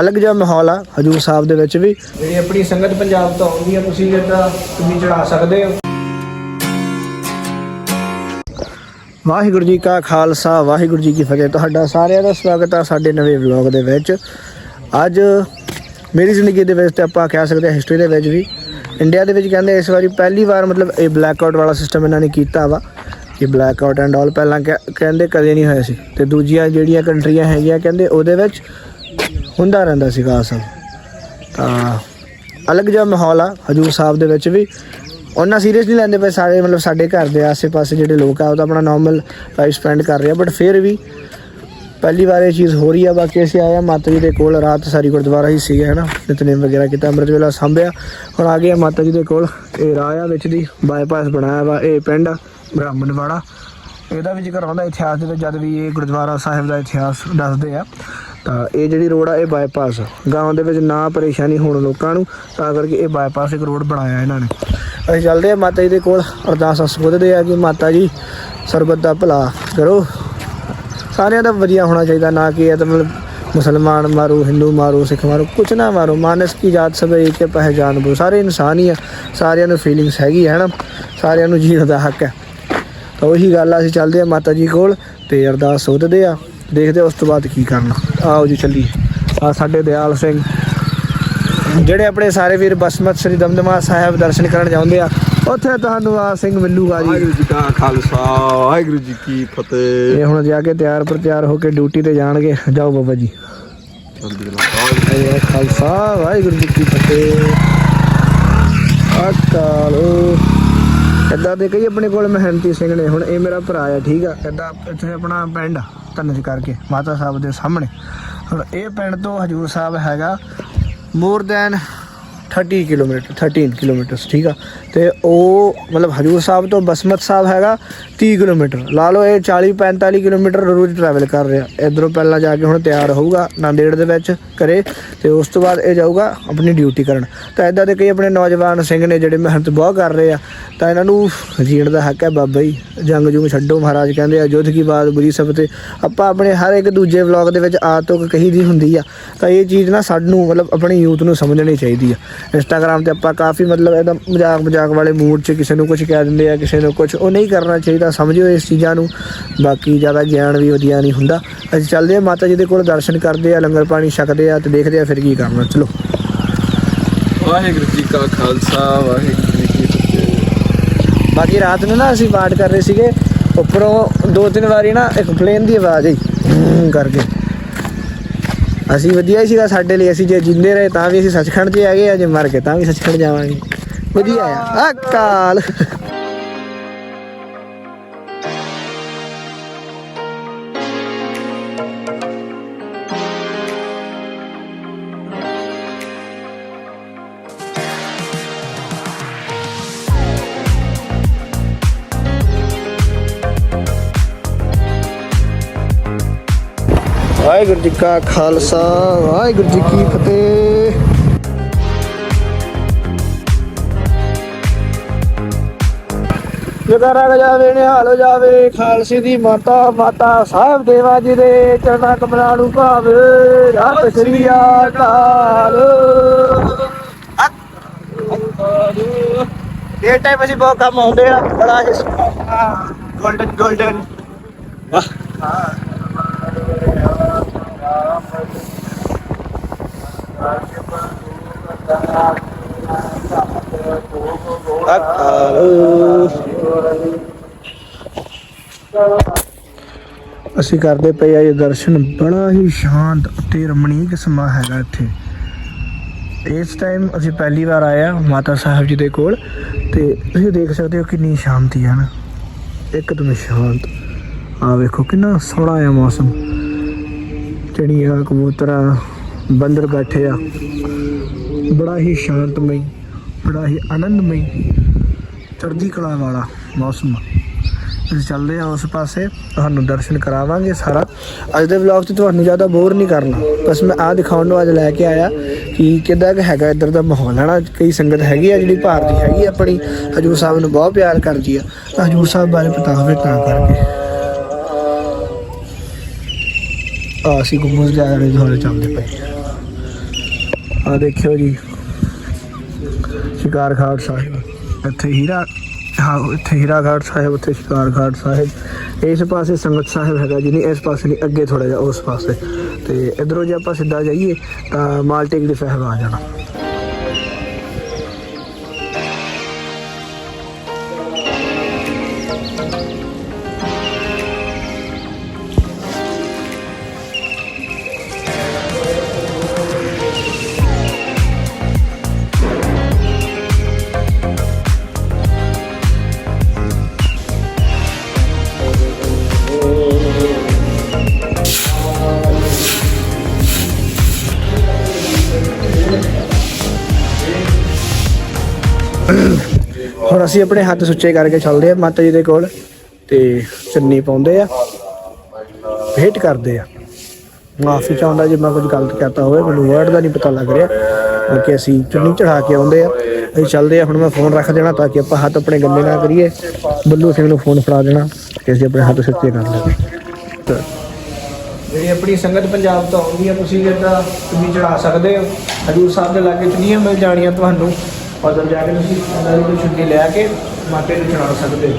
ਅਲੱਗ ਜਿਹਾ ਮਾਹੌਲ ਆ ਹਜੂਰ ਸਾਹਿਬ ਦੇ ਵਿੱਚ ਵੀ। ਜਿਹੜੀ ਆਪਣੀ ਸੰਗਤ ਪੰਜਾਬ ਤੋਂ ਆਉਂਦੀ ਆ ਤੁਸੀਂ ਜਿੱਦਾਂ ਤੁਸੀਂ ਚੜਾ ਸਕਦੇ ਹੋ। ਵਾਹਿਗੁਰੂ ਜੀ ਕਾ ਖਾਲਸਾ ਵਾਹਿਗੁਰੂ ਜੀ ਕੀ ਫਤਿਹ। ਤੁਹਾਡਾ ਸਾਰਿਆਂ ਦਾ ਸਵਾਗਤ ਆ ਸਾਡੇ ਨਵੇਂ ਵਲੌਗ ਦੇ ਵਿੱਚ। ਅੱਜ ਮੇਰੀ ਜ਼ਿੰਦਗੀ ਦੇ ਵਿੱਚ ਤੇ ਆਪਾਂ ਕਹਿ ਸਕਦੇ ਹਾਂ ਹਿਸਟਰੀ ਦੇ ਵਿੱਚ ਵੀ ਇੰਡੀਆ ਦੇ ਵਿੱਚ ਕਹਿੰਦੇ ਇਸ ਵਾਰੀ ਪਹਿਲੀ ਵਾਰ ਮਤਲਬ ਇਹ ਬਲੈਕ ਆਊਟ ਵਾਲਾ ਸਿਸਟਮ ਇਹਨਾਂ ਨੇ ਕੀਤਾ ਵਾ। ਕਿ ਬਲੈਕ ਆਊਟ ਐਂਡ ਆਲ ਪਹਿਲਾਂ ਕਹਿ- ਕਹਿੰਦੇ ਕਦੇ ਨਹੀਂ ਹੋਇਆ ਸੀ। ਤੇ ਦੂਜੀਆਂ ਜਿਹੜੀਆਂ ਕੰਟਰੀਆਂ ਹੈਗੀਆਂ ਕਹਿੰਦੇ ਉਹਦੇ ਵਿੱਚ ਹੁੰਦਾ ਰਹਿੰਦਾ ਸੀਗਾ ਆਹ ਤਾਂ ਅਲੱਗ ਜਿਹਾ ਮਾਹੌਲ ਆ, ਹਜੂਰ ਸਾਹਿਬ ਦੇ ਵਿੱਚ ਵੀ। ਉਹਨਾਂ ਸੀਰੀਅਸ ਨਹੀਂ ਲੈਂਦੇ ਪਏ ਸਾਰੇ, ਮਤਲਬ ਸਾਡੇ ਘਰ ਦੇ ਆਸ-ਪਾਸੇ ਜਿਹੜੇ ਲੋਕ ਆ, ਉਹ ਤਾਂ ਆਪਣਾ ਨਾਰਮਲ ਲਾਈਫ ਸਪੈਂਡ ਕਰ ਰਹੇ ਆ ਬਟ ਫਿਰ ਵੀ ਪਹਿਲੀ ਵਾਰ ਇਹ ਚੀਜ਼ ਹੋ ਰਹੀ ਆ, ਬਾਕੀ ਅਸੀਂ ਆਏ ਆ ਮਾਤਾ ਜੀ ਦੇ ਕੋਲ, ਰਾਤ ਸਾਰੀ ਗੁਰਦੁਆਰਾ ਹੀ ਸੀਗੇ ਨਾ ਨਿਤਨੇਮ ਵਗੈਰਾ ਕੀਤਾ, ਅੰਮ੍ਰਿਤ ਵੇਲਾ ਸੰਭਿਆ। ਹੁਣ ਆ ਗਏ ਮਾਤਾ ਜੀ ਦੇ ਕੋਲ, ਇਹ ਰਾਹ ਆ ਵਿੱਚ ਦੀ ਬਾਈਪਾਸ ਬਣਾਇਆ ਵਾ, ਇਹ ਪਿੰਡ ਬ੍ਰਾਹਮਣਵਾੜਾ। ਇਹਦਾ ਵੀ ਜ਼ਿਕਰ ਆਉਂਦਾ ਇਤਿਹਾਸ ਦੇ ਵਿੱਚ ਜਦ ਵੀ ਇਹ ਗੁਰਦੁਆਰਾ ਸਾਹਿਬ ਦਾ ਇਤਿਹਾਸ ਦੱਸਦੇ ਆ। ਤਾਂ ਇਹ ਜਿਹੜੀ ਰੋਡ ਆ, ਇਹ ਬਾਈਪਾਸ ਗਾਉਂ ਦੇ ਵਿੱਚ ਨਾ ਪਰੇਸ਼ਾਨੀ ਹੋਣ ਲੋਕਾਂ ਨੂੰ, ਤਾਂ ਕਰਕੇ ਇਹ ਬਾਈਪਾਸ ਇੱਕ ਰੋਡ ਬਣਾਇਆ ਇਹਨਾਂ ਨੇ। ਅਸੀਂ ਚੱਲਦੇ ਆ, ਮਾਤਾ ਜੀ ਦੇ ਕੋਲ, ਅਰਦਾਸ ਸੁਬੁੱਧਦੇ ਆ ਕਿ ਮਾਤਾ ਜੀ ਸਰਬੱਤ ਦਾ ਭਲਾ ਕਰੋ। ਸਾਰਿਆਂ ਦਾ ਵਧੀਆ ਹੋਣਾ ਚਾਹੀਦਾ, ਨਾ ਕਿ ਇਹ ਤਾਂ ਮਤਲਬ ਮੁਸਲਮਾਨ ਮਾਰੋ, ਹਿੰਦੂ ਮਾਰੋ, ਸਿੱਖ ਮਾਰੋ, ਕੁਛ ਨਾ ਮਾਰੋ। ਮਾਨਸ ਕੀ ਜਾਤ ਸਭ ਇੱਕ ਹੈ ਪਹਿਚਾਨ ਬੋ। ਸਾਰੇ ਇਨਸਾਨ ਹੀ ਆ, ਸਾਰਿਆਂ ਨੂੰ ਫੀਲਿੰਗਸ ਹੈਗੀ ਹੈ ਨਾ ਸਾਰਿਆਂ ਨੂੰ ਜੀਣ ਦਾ ਹੱਕ ਹੈ। ਤਾਂ ਉਹੀ ਗੱਲ ਆ, ਅਸੀਂ ਚੱਲਦੇ ਆ ਮਾਤਾ ਜੀ ਕੋਲ ਤੇ ਅਰਦਾਸ ਸੋਧਦੇ ਆ। ਦੇਖਦੇ ਉਸ ਤੋਂ ਬਾਅਦ ਕੀ ਕਰਨਾ। ਆਓ ਜੀ ਚੱਲੀਏ। ਆ ਸਾਡੇ ਦਿਆਲ ਸਿੰਘ। ਜਿਹੜੇ ਆਪਣੇ ਸਾਰੇ ਵੀਰ ਬਸਮਤ ਸ੍ਰੀ ਦਮਦਮਾ ਸਾਹਿਬ ਦਰਸ਼ਨ ਕਰਨ ਜਾਂਦੇ ਆ ਉੱਥੇ ਤੁਹਾਨੂੰ ਆ ਸਿੰਘ ਮਿਲੂਗਾ ਜੀ। ਵਾਹਿਗੁਰੂ ਜੀ ਕਾ ਖਾਲਸਾ ਵਾਹਿਗੁਰੂ ਜੀ ਕੀ ਫਤਿਹ। ਇਹ ਹੁਣ ਜਾ ਕੇ ਤਿਆਰ ਪਰ ਤਿਆਰ ਹੋ ਕੇ ਡਿਊਟੀ ਤੇ ਜਾਣਗੇ। ਜਾਓ ਬਾਬਾ ਜੀ। ਖਾਲਸਾ। ਵਾਹਿਗੁਰੂ ਜੀ ਕੀ ਫਤਿਹ। ਅਕਾਲ। ਇੱਦਾਂ ਦੇ ਕਈ ਆਪਣੇ ਕੋਲ ਮਹਿੰਤੀ ਸਿੰਘ ਨੇ ਹੁਣ ਇਹ ਮੇਰਾ ਭਰਾ ਆ ਠੀਕ ਆ? ਇੱਦਾਂ ਇੱਥੇ ਆਪਣਾ ਪਿੰਡ ਧੰਨਜ ਕਰਕੇ ਮਾਤਾ ਸਾਹਿਬ ਦੇ ਸਾਹਮਣੇ। ਹੁਣ ਇਹ ਪਿੰਡ ਤੋਂ ਹਜੂਰ ਸਾਹਿਬ ਹੈਗਾ ਮੋਰ ਦੈਨ 30 ਕਿਲੋਮੀਟਰ 13 ਕਿਲੋਮੀਟਰਸ ਠੀਕ ਆ ਤੇ ਉਹ ਮਤਲਬ ਹਜੂਰ ਸਾਹਿਬ ਤੋਂ ਬਸਮਤ ਸਾਹਿਬ ਹੈਗਾ 30 ਕਿਲੋਮੀਟਰ ਲਾ ਲਓ ਇਹ 40 45 ਕਿਲੋਮੀਟਰ ਰੋਜ਼ ਟਰੈਵਲ ਕਰ ਰਿਹਾ ਇਧਰੋਂ ਪਹਿਲਾਂ ਜਾ ਕੇ ਹੁਣ ਤਿਆਰ ਹੋਊਗਾ ਨਾਂਦੇੜ ਦੇ ਵਿੱਚ ਕਰੇ ਤੇ ਉਸ ਤੋਂ ਬਾਅਦ ਇਹ ਜਾਊਗਾ ਆਪਣੀ ਡਿਊਟੀ ਕਰਨ ਤਾਂ ਇਦਾਂ ਦੇ ਕਈ ਆਪਣੇ ਨੌਜਵਾਨ ਸਿੰਘ ਨੇ ਜਿਹੜੇ ਮਿਹਨਤ ਬਹੁਤ ਕਰ ਰਹੇ ਆ ਤਾਂ ਇਹਨਾਂ ਨੂੰ ਜੀਣ ਦਾ ਹੱਕ ਹੈ ਬਾਬਾ ਜੀ ਜੰਗ ਜੁਗ ਛੱਡੋ ਮਹਾਰਾਜ ਕਹਿੰਦੇ ਆ ਯੁੱਧ ਕੀ ਬਾਤ ਬੁਰੀ ਸਭ ਤੇ ਆਪਾਂ ਆਪਣੇ ਹਰ ਇੱਕ ਦੂਜੇ ਵਲੌਗ ਦੇ ਵਿੱਚ ਆ ਤੋਂ ਕਹੀ ਦੀ ਹੁੰਦੀ ਆ ਤਾਂ ਇਹ ਚੀਜ਼ ਨਾ ਸਾਨੂੰ ਮਤਲਬ ਆਪਣੀ ਯੂਥ ਨੂੰ ਸਮਝਣੀ ਚਾਹੀਦੀ ਆ ਇੰਸਟਾਗ੍ਰam ਤੇ ਆਪਾਂ ਕਾਫੀ ਮਤਲਬ ਇਹਦਾ ਮਜ਼ਾਕ ਮਜ਼ਾਕ ਵਾਲੇ ਮੂਡ 'ਚ ਕਿਸੇ ਨੂੰ ਕੁਝ ਕਹਿ ਦਿੰਦੇ ਆ ਕਿਸੇ ਨੂੰ ਕੁਝ ਉਹ ਨਹੀਂ ਕਰਨਾ ਚਾਹੀਦਾ ਸਮਝਿਓ ਇਸ ਚੀਜ਼ਾਂ ਨੂੰ। ਬਾਕੀ ਜ਼ਿਆਦਾ ਗਿਆਨ ਵੀ ਵਧੀਆ ਨਹੀਂ ਹੁੰਦਾ। ਅਸੀਂ ਚੱਲਦੇ ਆ ਮਾਤਾ ਜੀ ਦੇ ਕੋਲ ਦਰਸ਼ਨ ਕਰਦੇ ਆ ਲੰਗਰ ਪਾਣੀ ਛਕਦੇ ਆ ਤੇ ਦੇਖਦੇ ਆ ਫਿਰ ਕੀ ਕਰਨਾ। ਚਲੋ। ਵਾਹਿਗੁਰੂ ਜੀ ਕਾ ਖਾਲਸਾ ਵਾਹਿਗੁਰੂ ਜੀ ਕੀ ਫਤਿਹ। ਬਾਕੀ ਰਾਤ ਨੂੰ ਨਾ ਅਸੀਂ ਬਾਟ ਕਰ ਰਹੇ ਸੀਗੇ ਉੱਪਰੋਂ ਦੋ ਤਿੰਨ ਵਾਰੀ ਨਾ ਇੱਕ ਪਲੇਨ ਦੀ ਆਵਾਜ਼ ਆਈ। ਕਰਕੇ। ਅਸੀਂ ਵਧੀਆ ਹੀ ਸੀਗਾ, ਸਾਡੇ ਲਈ ਅਸੀਂ ਜੇ ਜਿੰਦੇ ਰਹੇ ਤਾਂ ਵੀ ਅਸੀਂ ਸੱਚਖੰਡ 'ਚ ਆ ਗਏ ਆ, ਜੇ ਮਰ ਗਏ ਤਾਂ ਵੀ ਸੱਚਖੰਡ ਜਾਵਾਂਗੇ। ਵਧੀਆ ਆ। ਅਕਾਲ ਵਾਹਿਗੁਰੂ ਜੀ ਕਾ ਖਾਲਸਾ ਵਾਹਿਗੁਰੂ ਜੀ ਕੀ ਫਤਿਹ। ਜਗਰਾ ਜਾਵੇ ਨਿਹਾਲ ਜਾਵੇ ਖਾਲਸੇ ਦੀ ਮਾਤਾ ਮਾਤਾ ਸਾਹਿਬ ਦੇਵਾ ਜੀ ਦੇ ਚਰਨਾਂ ਕਮਲਾਂ ਨੂੰ ਭਾਵੇ। ਰਾਤ ਸ੍ਰੀ ਅਕਾਲ। ਇਹ ਟਾਈਮ ਅਸੀਂ ਬਹੁਤ ਕੰਮ ਆਉਂਦੇ ਆ ਬੜਾ ਹੀ ਗੋਲਡਨ ਗੋਲਡਨ ਅਸੀਂ ਕਰਦੇ ਪਏ ਆ ਇਹ ਦਰਸ਼ਨ। ਬੜਾ ਹੀ ਸ਼ਾਂਤ ਅਤੇ ਰਮਣੀਕ ਸਮਾਂ ਹੈਗਾ ਇੱਥੇ। ਇਸ ਟਾਈਮ ਅਸੀਂ ਪਹਿਲੀ ਵਾਰ ਆਏ ਆ ਮਾਤਾ ਸਾਹਿਬ ਜੀ ਦੇ ਕੋਲ ਤੇ ਤੁਸੀਂ ਦੇਖ ਸਕਦੇ ਹੋ ਕਿੰਨੀ ਸ਼ਾਂਤੀ ਹੈ ਨਾ। ਇੱਕਦਮ ਸ਼ਾਂਤ। ਆ ਵੇਖੋ ਕਿੰਨਾ ਸੋਹਣਾ ਆ ਮੌਸਮ। ਚਿੜੀਆਂ, ਕਬੂਤਰਾਂ ਬੰਦਰ ਬੈਠੇ ਆ। ਬੜਾ ਹੀ ਸ਼ਾਂਤਮਈ, ਬੜਾ ਹੀ ਆਨੰਦਮਈ ਚੜ੍ਹਦੀ ਕਲਾ ਵਾਲਾ ਮੌਸਮ ਅਸੀਂ ਚੱਲਦੇ ਆ ਉਸ ਪਾਸੇ, ਤੁਹਾਨੂੰ ਦਰਸ਼ਨ ਕਰਾਵਾਂਗੇ ਸਾਰਾ। ਅੱਜ ਦੇ ਵਲੌਗ 'ਚ ਤੁਹਾਨੂੰ ਜ਼ਿਆਦਾ ਬੋਰ ਨਹੀਂ ਕਰਨਾ। ਬਸ ਮੈਂ ਆ ਦਿਖਾਉਣ ਨੂੰ ਅੱਜ ਲੈ ਕੇ ਆਇਆ ਕਿ ਕਿੱਦਾਂ ਕੁ ਹੈਗਾ ਇੱਧਰ ਦਾ ਮਾਹੌਲ ਹੈ ਨਾ ਕਈ ਸੰਗਤ ਹੈਗੀ ਆ ਜਿਹੜੀ ਭਾਰਤੀ ਹੈਗੀ ਆ ਆਪਣੀ। ਹਜੂਰ ਸਾਹਿਬ ਨੂੰ ਬਹੁਤ ਪਿਆਰ ਕਰਦੀ ਆ। ਤਾਂ ਹਜੂਰ ਸਾਹਿਬ ਬਾਰੇ ਪਤਾ ਹੋਵੇ ਤਾਂ ਕਰਕੇ। ਆ ਅਸੀਂ ਗੁੰਮਸ ਜਾ ਰਹੇ ਦੁਆਰੇ ਚੱਲਦੇ ਪਏ। ਆ ਦੇਖਿਓ ਜੀ। ਸ਼ਿਕਾਰ ਘਾਟ ਸਾਹਿਬ। ਇੱਥੇ ਹੀਰਾ, ਹਾਂ, ਇੱਥੇ ਹੀਰਾ ਘਾਟ ਸਾਹਿਬ, ਉੱਥੇ ਸ਼ਿਕਾਰ ਘਾਟ ਸਾਹਿਬ। ਇਸ ਪਾਸੇ ਸੰਗਤ ਸਾਹਿਬ ਹੈਗਾ ਜੀ ਨਹੀਂ, ਇਸ ਪਾਸੇ ਨਹੀਂ, ਅੱਗੇ ਥੋੜਾ ਜਿਹਾ ਉਸ ਪਾਸੇ। ਤੇ ਇਧਰੋਂ ਜੇ ਆਪਾਂ ਸਿੱਧਾ ਜਾਈਏ, ਤਾਂ ਮਾਲਟੇਕ ਦੇ ਸਾਹਿਬ ਆ ਜਾਣਾ। ਅਸੀਂ ਆਪਣੇ ਹੱਥ ਸੁੱਚੇ ਕਰਕੇ ਚੱਲਦੇ ਆ ਮਾਤਾ ਜੀ ਦੇ ਕੋਲ ਤੇ ਚੁੰਨੀ ਪਾਉਂਦੇ ਆ ਭੇਟ ਕਰਦੇ ਆ। ਮਾਫੀ ਚਾਹੁੰਦਾ ਜੇ ਮੈਂ ਕੁਝ ਗਲਤ ਕਰਤਾ ਹੋਵੇ, ਮੈਨੂੰ ਵਰਡ ਦਾ ਨਹੀਂ ਪਤਾ ਲੱਗ ਰਿਹਾ ਕਿ ਅਸੀਂ ਚੁੰਨੀ ਚੜਾ ਕੇ ਆਉਂਦੇ ਆ। ਅਸੀਂ ਚੱਲਦੇ ਆ, ਹੁਣ ਮੈਂ ਫੋਨ ਰੱਖ ਦੇਣਾ ਤਾਂ ਕਿ ਆਪਾਂ ਹੱਥ ਆਪਣੇ ਗੰਦੇ ਨਾ ਕਰੀਏ। ਬੱਲੂ ਸਿੰਘ ਨੂੰ ਫੋਨ ਫੜਾ ਦੇਣਾ ਕਿ ਅਸੀਂ ਆਪਣੇ ਹੱਥ ਸੁੱਚੇ ਕਰ ਲਈਏ। ਤਾਂ ਜਿਹੜੀ ਆਪਣੀ ਸੰਗਤ ਪੰਜਾਬ ਤੋਂ ਆਉਂਦੀ ਆ, ਤੁਸੀਂ ਜਿੱਦਾਂ ਚੁੰਨੀ ਚੜਾ ਸਕਦੇ ਹੋ। ਹਜੂਰ ਸਾਹਿਬ ਦੇ ਲਾਗੇ ਚੁੰਨੀਆਂ ਮਿਲ ਜਾਣੀਆਂ ਤੁਹਾਨੂੰ। ਉਧਰ ਜਾ ਕੇ ਤੁਸੀਂ ਅੰਦਰ ਦੀ ਛੁੱਟੀ ਲੈ ਕੇ ਮਾਤੇ ਨੂੰ ਚੜਾ ਸਕਦੇ ਹੋ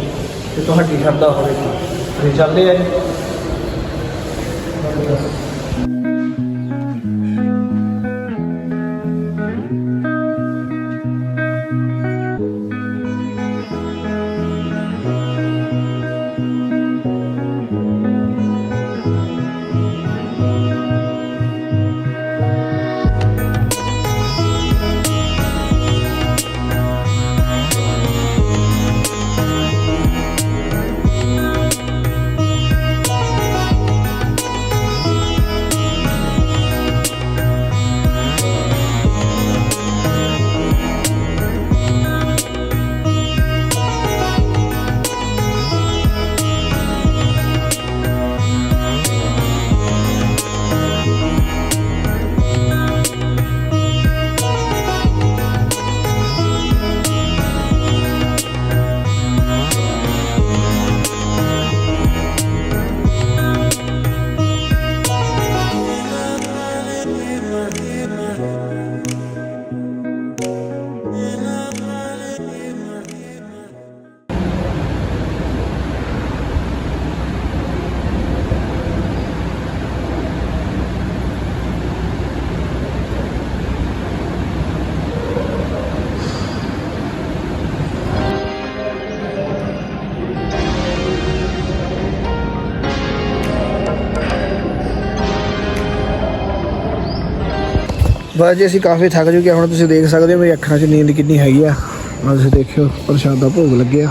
ਤੇ ਤੁਹਾਡੀ ਸ਼ਰਧਾ ਹੋਵੇ ਅਸੀਂ ਚੱਲਦੇ ਆ ਬਸ ਜੀ, ਅਸੀਂ ਕਾਫੀ ਥੱਕ ਚੁੱਕੇ ਹੁਣ ਤੁਸੀਂ ਦੇਖ ਸਕਦੇ ਹੋ, ਮੇਰੀ ਅੱਖਾਂ 'ਚ ਨੀਂਦ ਕਿੰਨੀ ਹੈਗੀ ਆ। ਹੁਣ ਤੁਸੀਂ ਦੇਖਿਓ, ਪ੍ਰਸ਼ਾਦ ਦਾ ਭੋਗ ਲੱਗਿਆ।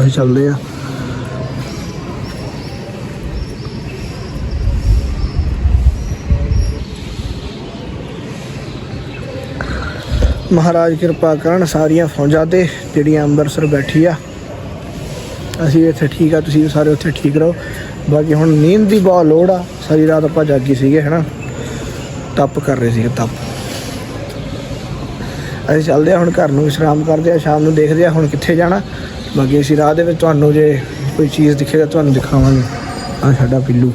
ਅਸੀਂ ਚੱਲਦੇ ਆ ਮਹਾਰਾਜ ਕਿਰਪਾ ਕਰਨ, ਸਾਰੀਆਂ ਫੌਜਾਂ ਤੇ ਜਿਹੜੀਆਂ ਅੰਮ੍ਰਿਤਸਰ ਬੈਠੀ ਆ। ਅਸੀਂ ਇੱਥੇ ਠੀਕ ਆ, ਤੁਸੀਂ ਵੀ ਸਾਰੇ ਉੱਥੇ ਠੀਕ ਰਹੋ। ਬਾਕੀ ਹੁਣ ਨੀਂਦ ਦੀ ਬਹੁਤ ਲੋੜ ਆ। ਸਾਰੀ ਰਾਤ ਆਪਾਂ ਜਾਗੀ ਸੀਗੇ, ਹਨਾ? ਤਪ ਕਰ ਰਹੇ ਸੀਗੇ, ਤਪ। ਅਸੀਂ ਚੱਲਦੇ ਆ ਹੁਣ ਘਰ ਨੂੰ ਵਿਸ਼ਰਾਮ ਕਰਦੇ ਆ ਸ਼ਾਮ ਨੂੰ ਦੇਖਦੇ ਆ ਹੁਣ ਕਿੱਥੇ ਜਾਣਾ। ਬਾਕੀ ਅਸੀਂ ਰਾਹ ਦੇ ਵਿੱਚ ਤੁਹਾਨੂੰ ਜੇ ਕੋਈ ਚੀਜ਼ ਦਿਖੇਗਾ ਤੁਹਾਨੂੰ ਦਿਖਾਵਾਂਗੇ। ਆ ਸਾਡਾ ਪਿੱਲੂ।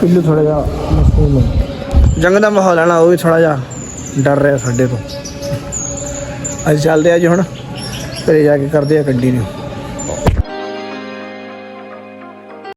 ਪਿੱਲੂ ਥੋੜਾ ਜਿਹਾ ਮਸੂਮ ਹੈ। ਜੰਗ ਦਾ ਮਾਹੌਲ ਹੈ ਨਾ, ਉਹ ਵੀ ਥੋੜਾ ਜਿਹਾ ਡਰ ਰਿਹਾ ਸਾਡੇ ਤੋਂ। ਅਸੀਂ ਚੱਲਦੇ ਆ ਜੀ ਹੁਣ, ਘਰੇ ਜਾ ਕੇ ਕਰਦੇ ਆ ਕੰਟੀਨਿਊ।